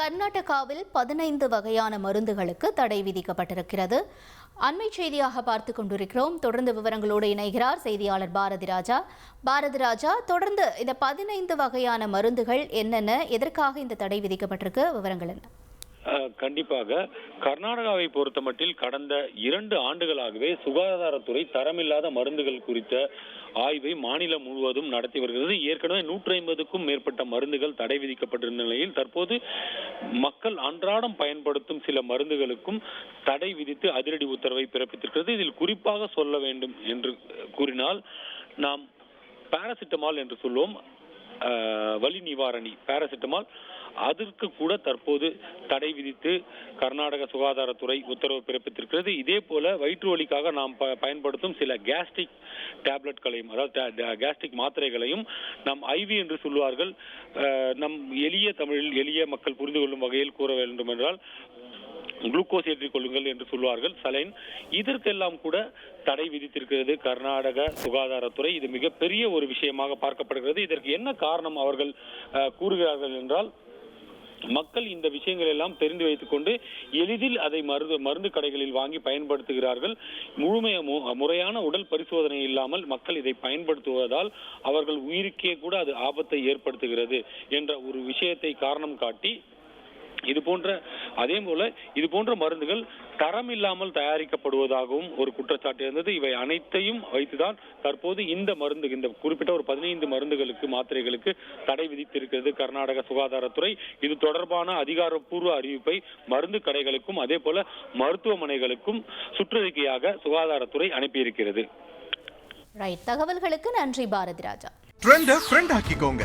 கர்நாடகாவில் பதினைந்து வகையான மருந்துகளுக்கு தடை விதிக்கப்பட்டிருக்கிறது. அண்மை செய்தியாக பார்த்து கொண்டிருக்கிறோம். தொடர்ந்து விவரங்களோடு இணைகிறார் செய்தியாளர் பாரதி ராஜா. பாரதி ராஜா தொடர்ந்து இந்த பதினைந்து வகையான மருந்துகள் என்னென்ன எதற்காக இந்த தடை விதிக்கப்பட்டிருக்கு? விவரங்கள் என்ன? கண்டிப்பாக. கர்நாடகாவை பொறுத்தமட்டில் கடந்த இரண்டு ஆண்டுகளாகவே சுகாதாரத்துறை தரமில்லாத மருந்துகள் குறித்த ஆய்வை மாநிலம் முழுவதும் நடத்தி வருகிறது. ஏற்கனவே நூற்றி ஐம்பதுக்கும் மேற்பட்ட மருந்துகள் தடை விதிக்கப்பட்டிருந்த நிலையில் தற்போது மக்கள் அன்றாடம் பயன்படுத்தும் சில மருந்துகளுக்கும் தடை விதித்து அதிரடி உத்தரவை பிறப்பித்திருக்கிறது. இதில் குறிப்பாக சொல்ல வேண்டும் என்று கூறினால் நாம் பாராசிட்டமால் என்று சொல்லுவோம் வலி நிவாரணி பாராசிட்டமால் அதற்கு கூட தற்போது தடை விதித்து கர்நாடக சுகாதாரத்துறை உத்தரவு பிறப்பித்திருக்கிறது. இதே போல வயிற்று வலிக்காக நாம் ப- பயன்படுத்தும் சில கேஸ்ட்ரிக் டேப்லெட்களையும் அதாவது கேஸ்ட்ரிக் மாத்திரைகளையும் நம் ஐவி என்று சொல்வார்கள் நம் எளிய தமிழில் எளிய மக்கள் புரிந்து கொள்ளும் வகையில் கூற வேண்டும் என்றால் குளுக்கோஸ் ஏற்றிக்கொள்ளுங்கள் என்று சொல்வார்கள். சலைன் இதற்கெல்லாம் கூட தடை விதித்திருக்கிறது. கர்நாடக சுகாதாரத்துறை இது மிகப்பெரிய ஒரு விஷயமாக பார்க்கப்படுகிறது. இதற்கு என்ன காரணம் அவர்கள் கூறுகிறார்கள் என்றால் மக்கள் இந்த விஷயங்கள் எல்லாம் தெரிந்து வைத்துக் கொண்டு எளிதில் அதை மருந்து மருந்து கடைகளில் வாங்கி பயன்படுத்துகிறார்கள். முழுமைய மு- முறையான உடல் பரிசோதனை இல்லாமல் மக்கள் இதை பயன்படுத்துவதால் அவர்கள் உயிருக்கே கூட அது ஆபத்தை ஏற்படுத்துகிறது என்ற ஒரு விஷயத்தை காரணம் காட்டி இது போன்ற அதே போல இது போன்ற மருந்துகள் தரம் இல்லாமல் தயாரிக்கப்படுவதாகவும் ஒரு குற்றச்சாட்டு இருந்தது. இவை அனைத்தையும் வைத்துதான் தற்போது இந்த மருந்து இந்த குறிப்பிட்ட ஒரு பதினைந்து மருந்துகளுக்கு மாத்திரைகளுக்கு தடை விதித்திருக்கிறது கர்நாடக சுகாதாரத்துறை. இது தொடர்பான அதிகாரப்பூர்வ அறிவிப்பை மருந்து கடைகளுக்கும் அதே போல மருத்துவமனைகளுக்கும் சுற்றறிக்கையாக சுகாதாரத்துறை அனுப்பியிருக்கிறது. ரைட் தகவல்களுக்கு நன்றி பாரதி ராஜா. ட்ரெண்ட ஃப்ரெண்ட் ஆக்கிக்கோங்க.